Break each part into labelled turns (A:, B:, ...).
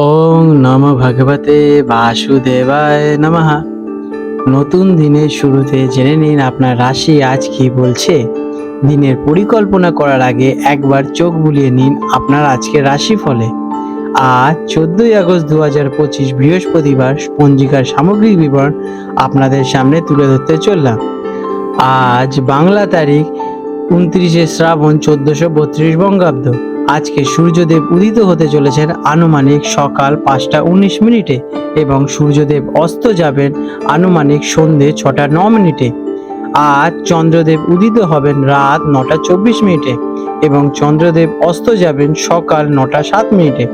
A: ওং নম ভগবতে বাসুদেবায় নমঃ। নতুন দিনের শুরুতে জেনে নিন আপনার রাশি আজ কি বলছে। দিনের পরিকল্পনা করার আগে একবার চোখ বুলিয়ে নিন আপনার আজকের রাশি ফলে আজ চোদ্দই আগস্ট দু হাজার পঁচিশ বৃহস্পতিবার পঞ্জিকার সামগ্রিক বিবরণ আপনাদের সামনে তুলে ধরতে চললাম। আজ বাংলা তারিখ উনত্রিশে শ্রাবণ চোদ্দশো বত্রিশ বঙ্গাব্দ। আজকে সূর্যদেব উদিত হতে চলেছেন আনুমানিক সকাল পাঁচটা উনিশ মিনিটে এবং সূর্যদেব অস্ত যাবেন আনুমানিক সন্ধে ছটা ন মিনিটে। আজ চন্দ্রদেব উদিত হবেন রাত নটা চব্বিশ মিনিটে এবং চন্দ্রদেব অস্ত যাবেন সকাল নটা সাত মিনিটে।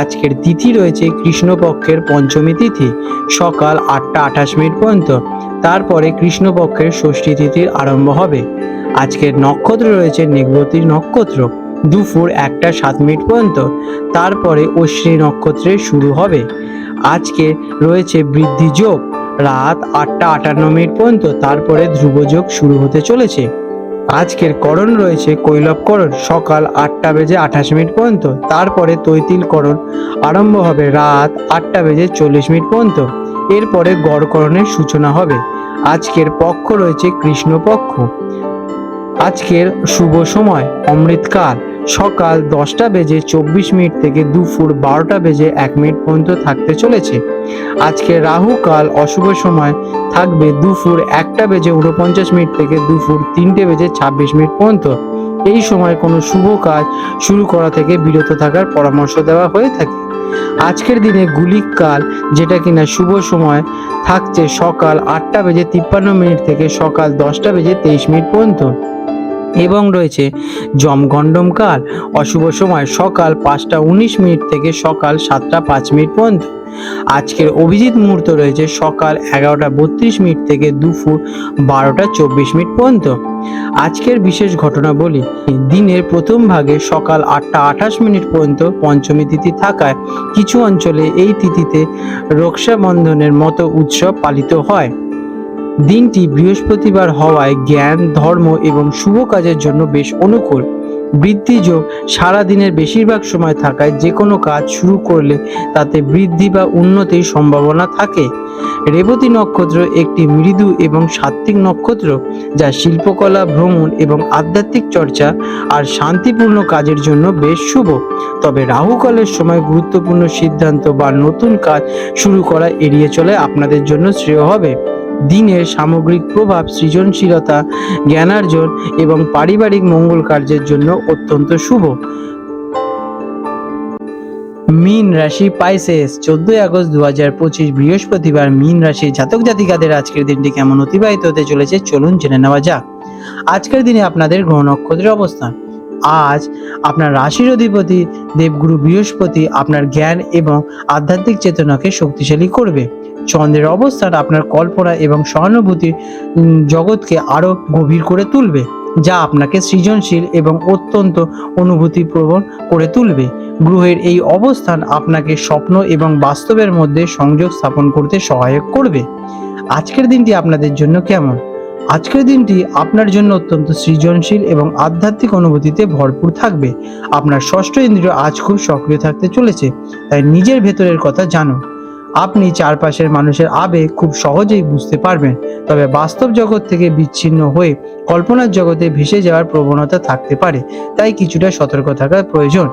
A: আজকের তিথি রয়েছে কৃষ্ণপক্ষের পঞ্চমী তিথি, সকাল আটটা আঠাশ মিনিট পর্যন্ত। তারপরে কৃষ্ণপক্ষের ষষ্ঠী তিথির আরম্ভ হবে। আজকের নক্ষত্র রয়েছে নেগবতী নক্ষত্র। দুপুর একটা সাত মিনিট পর্যন্ত। তারপরে অশ্বিনী নক্ষত্রের শুরু হবে। আজকে রয়েছে বৃদ্ধি যোগ। রাত আটটা আটান্ন মিনিট পর্যন্ত তারপরে ধ্রুবযোগ শুরু হতে চলেছে। আজকের করণ রয়েছে কৈলবকরণ সকাল আটটা বেজে আঠাশ মিনিট পর্যন্ত। তারপরে তৈতিলকরণ আরম্ভ হবে রাত আটটা বেজে চল্লিশ মিনিট পর্যন্ত। এরপরে গড়করণের সূচনা হবে। আজকের পক্ষ রয়েছে কৃষ্ণপক্ষ। আজকের শুভ সময়, অমৃতকাল। সকাল দশটা বেজে চব্বিশ মিনিট থেকে দুপুর বারোটা বেজে এক মিনিট পর্যন্ত থাকতে চলেছে। আজকে রাহু কাল অশুভ সময় থাকবে দুপুর একটা বেজে উনপঞ্চাশ মিনিট থেকে দুপুর তিনটে বেজে ছাব্বিশ মিনিট পর্যন্ত। এই সময় কোনো শুভ কাজ শুরু করা থেকে বিরত থাকার পরামর্শ দেওয়া হয়ে থাকে। আজকের দিনে গুলিক কাল, যেটা কিনা শুভ সময়, থাকছে সকাল আটটা বেজে তিপ্পান্ন মিনিট থেকে সকাল দশটা বেজে তেইশ মিনিট পর্যন্ত। এবং রয়েছে জমগণ্ডম কাল অশুভ সময় সকাল পাঁচটা উনিশ মিনিট থেকে সকাল সাতটা পাঁচ মিনিট পর্যন্ত। আজকের অভিজিৎ মুহূর্ত রয়েছে সকাল এগারোটা বত্রিশ মিনিট থেকে দুপুর বারোটা চব্বিশ মিনিট পর্যন্ত। আজকের বিশেষ ঘটনা বলি, দিনের প্রথম ভাগে সকাল আটটা আঠাশ মিনিট পর্যন্ত পঞ্চমী তিথি থাকায় কিছু অঞ্চলে এই তিথিতে রক্ষাবন্ধনের মতো উৎসব পালিত হয়। দিনটি বৃহস্পতিবার হওয়ায় জ্ঞান, ধর্ম এবং শুভ কাজের জন্য বেশ অনুকূল। বৃদ্ধি যোগ সারা দিনের বেশিরভাগ সময় থাকায় যে কোনো কাজ শুরু করলে তাতে বৃদ্ধি বা উন্নতির সম্ভাবনা থাকে। রেবতী নক্ষত্র একটি মৃদু এবং সাত্ত্বিক নক্ষত্র যা শিল্পকলা, ভ্রমণ এবং আধ্যাত্মিক চর্চা আর শান্তিপূর্ণ কাজের জন্য বেশ শুভ। তবে রাহুকালের সময় গুরুত্বপূর্ণ সিদ্ধান্ত বা নতুন কাজ শুরু করা এড়িয়ে চলে আপনাদের জন্য শ্রেয় হবে। দিনের সামগ্রিক প্রভাব, সৃজনশীলতা, জ্ঞানার্জন এবং পারিবারিক মঙ্গল কার্যের জন্য অত্যন্ত শুভ। মিন রাশি পাইসেস, চোদ্দই আগস্ট দু হাজার পঁচিশ বৃহস্পতিবার মিন রাশির জাতক জাতিকাদের আজকের দিনটি কেমন অতিবাহিত হতে চলেছে চলুন জেনে নেওয়া যাক। আজকের দিনে আপনাদের গ্রহ নক্ষত্রের অবস্থান। আজ আপনার রাশির অধিপতি দেবগুরু বৃহস্পতি আপনার জ্ঞান এবং আধ্যাত্মিক চেতনাকে শক্তিশালী করবে। চন্দ্রের অবস্থান আপনার কল্পনা এবং সহানুভূতি জগৎকে আরও গভীর করে তুলবে, যা আপনাকে সৃজনশীল এবং অত্যন্ত অনুভূতিপ্রবণ করে তুলবে। গ্রহের এই অবস্থান আপনাকে স্বপ্ন এবং বাস্তবের মধ্যে সংযোগ স্থাপন করতে সহায়ক করবে। আজকের দিনটি আপনাদের জন্য কেমন? আজকের দিনটি আপনার জন্য অত্যন্ত সৃজনশীল এবং আধ্যাত্মিক অনুভূতিতে ভরপুর থাকবে। আপনার ষষ্ঠ ইন্দ্রিয় আজ খুব সক্রিয় থাকতে চলেছে, তাই নিজের ভেতরের কথা জানুন। আপনি চারপাশের মানুষের আবেগ খুব সহজেই বুঝতে পারবেন। তবে বাস্তব জগৎ থেকে বিচ্ছিন্ন হয়ে কল্পনার জগতে ভেসে যাওয়ার প্রবণতা থাকতে পারে, তাই কিছুটা সতর্ক থাকার প্রয়োজন।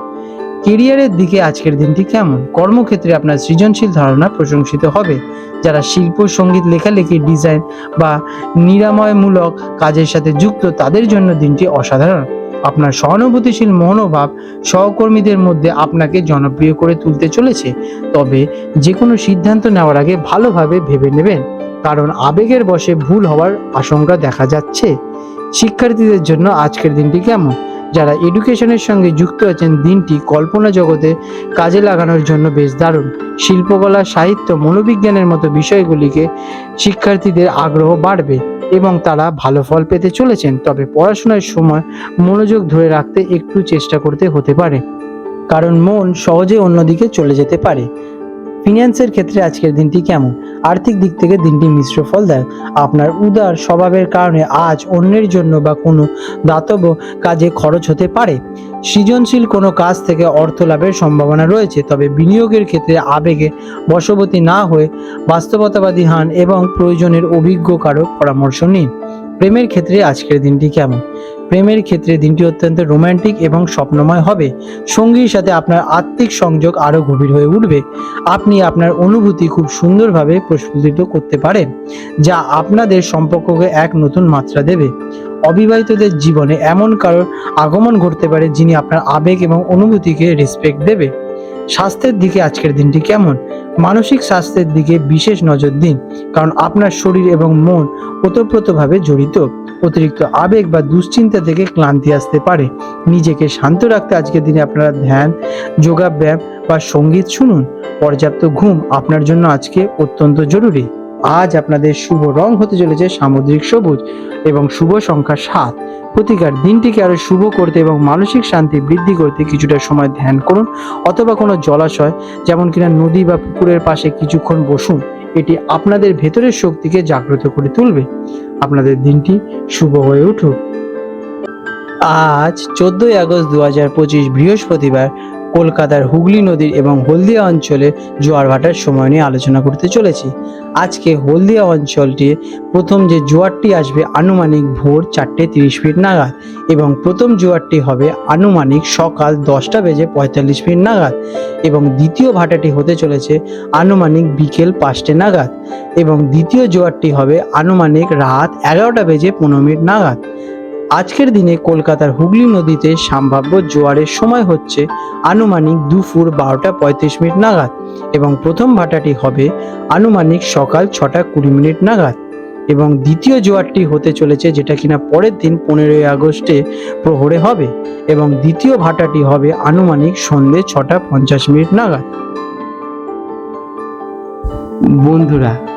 A: কেরিয়ারের দিকে আজকের দিনটি কেমন? কর্মক্ষেত্রে আপনার সৃজনশীল ধারণা প্রশংসিত হবে। যারা শিল্প, সংগীত, লেখালেখি, ডিজাইন বা নিরাময়মূলক কাজের সাথে যুক্ত, তাদের জন্য দিনটি অসাধারণ। আপনার সহানুভূতিশীল মনোভাব সহকর্মীদের মধ্যে আপনাকে জনপ্রিয় করে তুলতে চলেছে। তবে যে কোনো সিদ্ধান্ত নেওয়ার আগে ভালোভাবে ভেবে নেবেন, কারণ আবেগের বশে ভুল হওয়ার আশঙ্কা দেখা যাচ্ছে। শিক্ষার্থীদের জন্য আজকের দিনটি কেমন? যারা এডুকেশনের সঙ্গে যুক্ত আছেন, দিনটি কল্পনা জগতে কাজে লাগানোর জন্য বেশ দারুণ। শিল্পকলা, সাহিত্য, মনোবিজ্ঞানের মতো বিষয়গুলিকে শিক্ষার্থীদের আগ্রহ বাড়বে। এবং তারা ভালো ফল পেতে চলেছেন, তবে পড়াশোনার সময় মনোযোগ ধরে রাখতে একটু চেষ্টা করতে হতে পারে। কারণ মন সহজে অন্যদিকে চলে যেতে পারে। ফিন্যান্সের ক্ষেত্রে আজকের দিনটি কেমন? আর্থিক দিক থেকে দিনটি মিশ্র ফল দেয় আপনার উদার স্বভাবের কারণে আজ অন্যের জন্য বা কোনো দাতব্য কাজে খরচ হতে পারে। সৃজনশীল কোনো কাজ থেকে অর্থ লাভের সম্ভাবনা রয়েছে, তবে বিনিয়োগের ক্ষেত্রে আবেগে বশবতী না হয়ে বাস্তবতাবাদী হন এবং প্রয়োজনের অভিজ্ঞ কারও পরামর্শ নিন। প্রেমের ক্ষেত্রে আজকের দিনটি কেমন? প্রেমের ক্ষেত্রে দিনটি অত্যন্ত রোম্যান্টিক এবং স্বপ্নময় হবে। সঙ্গীর সাথে আপনার আত্মিক সংযোগ আরও গভীর হয়ে উঠবে। আপনি আপনার অনুভূতি খুব সুন্দরভাবে প্রস্ফুটিত করতে পারেন, যা আপনাদের সম্পর্ককে এক নতুন মাত্রা দেবে। অবিবাহিতদের জীবনে এমন কারোর আগমন ঘটতে পারে যিনি আপনার আবেগ এবং অনুভূতিকে রেসপেক্ট দেবে। স্বাস্থ্যের দিকে আজকের দিনটি কেমন? মানসিক স্বাস্থ্যের দিকে বিশেষ নজর দিন, কারণ আপনার শরীর এবং মন ওতপ্রোতভাবে জড়িত। অতিরিক্ত আবেগ বা দুশ্চিন্তা থেকে ক্লান্তি আসতে পারে। নিজেকে শান্ত রাখতে আজকের দিনে আপনারা ধ্যান, যোগাব্যায়াম বা সংগীত শুনুন। পর্যাপ্ত ঘুম আপনার জন্য আজকে অত্যন্ত জরুরি। আজ আপনাদের শুভ রং হতে চলেছে সামুদ্রিক সবুজ এবং শুভ সংখ্যা সাত। প্রতিকার দিনটিকে আরও শুভ করতে এবং মানসিক শান্তি বৃদ্ধি করতে কিছুটা সময় ধ্যান করুন অথবা কোনো জলাশয়, যেমন কিনা নদী বা পুকুরের পাশে কিছুক্ষণ বসুন, এটি আপনাদের ভেতরের শক্তিকে জাগ্রত করে তুলবে। আপনাদের দিনটি শুভ হয়ে উঠুক। আজ চোদ্দই আগস্ট দু হাজার পঁচিশ বৃহস্পতিবার কলকাতার হুগলি নদীর এবং হলদিয়া অঞ্চলে জোয়ার ভাটার সময় নিয়ে আলোচনা করতে চলেছি। আজকে হলদিয়া অঞ্চলটি প্রথম যে জোয়ারটি আসবে আনুমানিক ভোর চারটে তিরিশ মিনিট নাগাদ এবং প্রথম জোয়ারটি হবে আনুমানিক সকাল দশটা বেজে পঁয়তাল্লিশ মিনিট নাগাদ এবং দ্বিতীয় ভাটাটি হতে চলেছে আনুমানিক বিকেল পাঁচটে নাগাদ এবং দ্বিতীয় জোয়ারটি হবে আনুমানিক রাত এগারোটা বেজে পনেরো মিনিট নাগাদ। আজকের দিনে কলকাতার হুগলি নদীতে সম্ভাব্য জোয়ারের সময় হচ্ছে আনুমানিক দুপুর বারোটা পঁয়ত্রিশ মিনিট নাগাদ এবং প্রথম ভাটাটি হবে আনুমানিক সকাল ছটা কুড়ি মিনিট নাগাদ। এবং দ্বিতীয় জোয়ারটি হতে চলেছে যেটা কিনা পরের দিন পনেরোই আগস্টে প্রহরে হবে এবং দ্বিতীয় ভাটাটি হবে আনুমানিক সন্ধে ছটা পঞ্চাশ মিনিট নাগাদ। বন্ধুরা